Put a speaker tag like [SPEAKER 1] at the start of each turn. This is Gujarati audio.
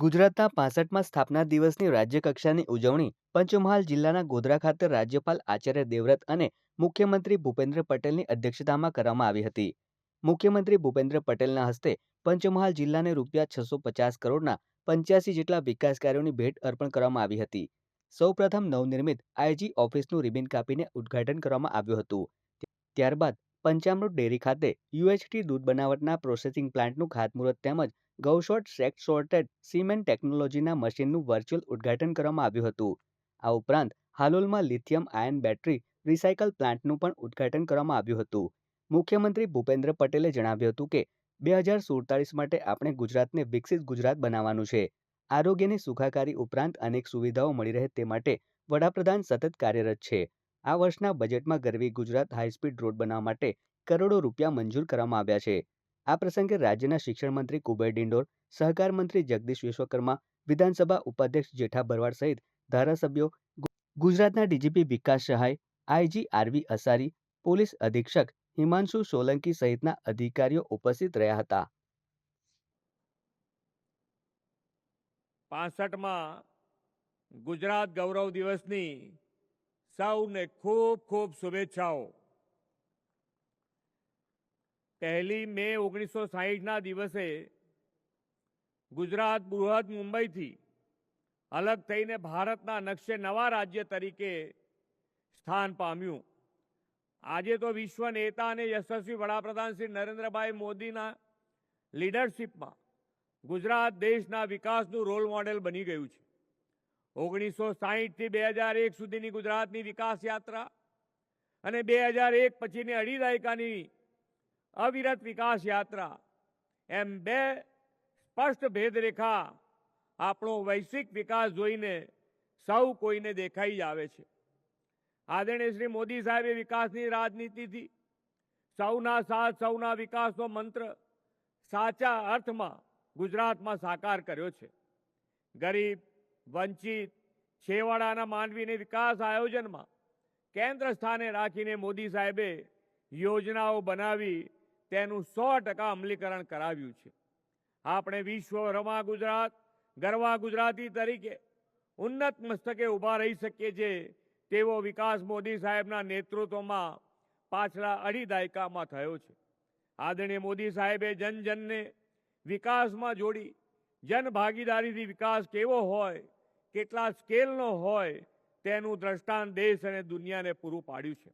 [SPEAKER 1] ગુજરાતના પાસઠમાં સ્થાપના દિવસની રાજ્યકક્ષાની ઉજવણી પંચમહાલ જિલ્લાના ગોધરા ખાતે રાજ્યપાલ આચાર્ય દેવવ્રત અને મુખ્યમંત્રી ભૂપેન્દ્ર પટેલની અધ્યક્ષતામાં કરવામાં આવી હતી. મુખ્યમંત્રી ભૂપેન્દ્ર પટેલના હસ્તે પંચમહાલ જિલ્લાને રૂપિયા છસો પચાસ કરોડના પંચ્યાસી જેટલા વિકાસ કાર્યોની ભેટ અર્પણ કરવામાં આવી હતી. સૌપ્રથમ નવનિર્મિત આઈજી ઓફિસનું રિબિન કાપીને ઉદ્ઘાટન કરવામાં આવ્યું હતું. ત્યારબાદ પંચામૃત ડેરી ખાતે યુએચટી દૂધ બનાવટના પ્રોસેસિંગ પ્લાન્ટનું ખાતમુહૂર્ત તેમજ ગૌશોર્ટ સેક્ટ સોર્ટેડ સિમેન્ટ ટેકનોલોજીના મશીનનું વર્ચ્યુઅલ ઉદ્ઘાટન કરવામાં આવ્યું હતું. આ ઉપરાંત, હાલોલમાં લિથિયમ આયન બેટરી રિસાયકલ પ્લાન્ટનું પણ ઉદ્ઘાટન કરવામાં આવ્યું હતું. મુખ્યમંત્રી ભૂપેન્દ્ર પટેલે જણાવ્યું હતું કે, બે હજાર સુડતાલીસ માટે આપણે ગુજરાતને વિકસિત ગુજરાત બનાવવાનું છે. આરોગ્યની સુખાકારી ઉપરાંત અનેક સુવિધાઓ મળી રહે તે માટે વડાપ્રધાન સતત કાર્યરત છે. આ વર્ષના બજેટમાં ગરવી ગુજરાત હાઈસ્પીડ રોડ બનાવવા માટે કરોડો રૂપિયા મંજૂર કરવામાં આવ્યા છે. આ પ્રસંગે રાજ્યના શિક્ષણ મંત્રી કુબેર ડિંડોર, સહકાર મંત્રી જગદીશ વિશ્વકર્મા, વિધાનસભા ઉપાધ્યક્ષ જેઠા ભરવાડ સહિત ધારાસભ્યો ગુજરાતના ડીજીપી વિકાસ સહાય, આઈજી આરવી અસારી, પોલીસ અધિક્ષક હિમાંશુ સોલંકી સહિતના અધિકારીઓ ઉપસ્થિત રહ્યા હતા.
[SPEAKER 2] પાસઠમાં ગુજરાત ગૌરવ દિવસની સૌને ખૂબ ખૂબ શુભેચ્છાઓ. પહેલી મે ઓગણીસો સાહીઠના દિવસે ગુજરાત, બૃહદ, મુંબઈથી અલગ થઈને ભારતના નકશે નવા રાજ્ય તરીકે સ્થાન પામ્યું. આજે તો વિશ્વ નેતા અને યશસ્વી વડાપ્રધાન શ્રી નરેન્દ્રભાઈ મોદીના લીડરશિપમાં ગુજરાત દેશના વિકાસનું રોલ મોડેલ બની ગયું છે. ઓગણીસો સાહીઠથી બે હજાર એક સુધીની ગુજરાતની વિકાસ યાત્રા અને બે હજાર એક પછીની અઢી દાયકાની અવિરત વિકાસ યાત્રા. એમ બે સ્પષ્ટ ભેદરેખા આપણો વૈશ્વિક વિકાસ જોઈને સૌ કોઈને દેખાઈ જ આવે છે. આદરણીય શ્રી મોદી સાહેબે વિકાસની રાજનીતિથી સૌના સાથ, સૌના વિકાસનો મંત્ર સાચા અર્થમાં ગુજરાતમાં સાકાર કર્યો છે. ગરીબ, વંચિત, છેવાડાના માનવીને વિકાસ આયોજનમાં કેન્દ્ર સ્થાને રાખીને મોદી સાહેબે યોજનાઓ બનાવી તેનું સો ટકા અમલીકરણ કરાવ્યું છે. આપણે વિશ્વ, રમા ગુજરાત, ગરવા ગુજરાતી તરીકે ઉન્નત મસ્તકે ઊભા રહી શકીએ છીએ તેવો વિકાસ મોદી સાહેબના નેતૃત્વમાં પાછલા અઢી દાયકામાં થયો છે. આદરણીય મોદી સાહેબે જન જનને વિકાસમાં જોડી, જન ભાગીદારીથી વિકાસ કેવો હોય, કેટલા સ્કેલનો હોય, તેનું દ્રષ્ટાંત દેશ અને દુનિયાને પૂરું પાડ્યું છે.